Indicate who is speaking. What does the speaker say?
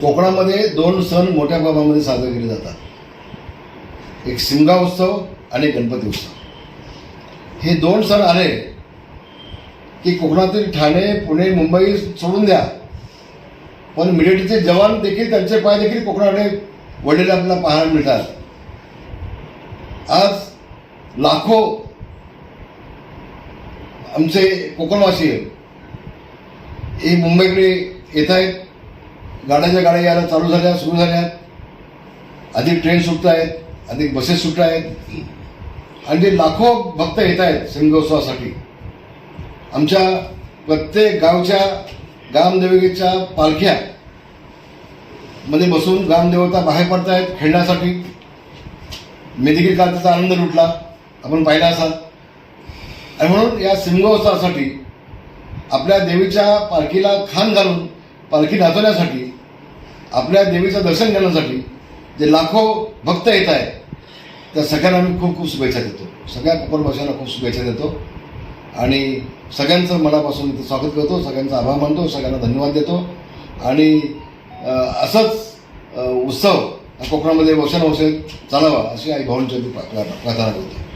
Speaker 1: कोकणामध्ये दोन सण मोठ्या प्रमाणामध्ये साजरे केले जातात. एक शिमगा उत्सव आणि एक गणपती उत्सव. हे दोन सण आले की कोकणातील ठाणे पुणे मुंबई सोडून द्या. पण मिलिटरीचे जवान देखील त्यांचे पाय देखील कोकणाकडे वडील आपल्याला पाहायला मिळतात. आज लाखो आमचे कोकणवासी हे मुंबईकडे येत आहेत. गाड्याच्या गाड्या यायला चालू झाल्या सुरू झाल्या. अधिक ट्रेन सुटत आहेत अधिक बसेस सुटत आहेत. आणि जे लाखो भक्त येत आहेत शिमगोत्सवासाठी आमच्या प्रत्येक गावच्या ग्रामदेवतेच्या पालख्या मध्ये बसून ग्रामदेवता बाहेर पडतायत खेळण्यासाठी. मेदिकी देखील आनंद लुटला. आपण पाहिला असाल. आणि म्हणून या सिंहोत्सवासाठी आपल्या देवीच्या पालखीला खान घालून पालखी नाचवण्यासाठी आपल्या देवीचं दर्शन घेण्यासाठी जे लाखो भक्त येत आहेत त्या सगळ्यांना आम्ही खूप खूप शुभेच्छा देतो. सगळ्या कोकणवासियांना खूप शुभेच्छा देतो. आणि सगळ्यांचं मनापासून इथं स्वागत करतो सगळ्यांचा आभार मानतो सगळ्यांना धन्यवाद देतो. आणि असंच उत्सव कोकणामध्ये वर्षानुवर्षे चालावा अशी आई भाऊंची प्रार्थना करतो.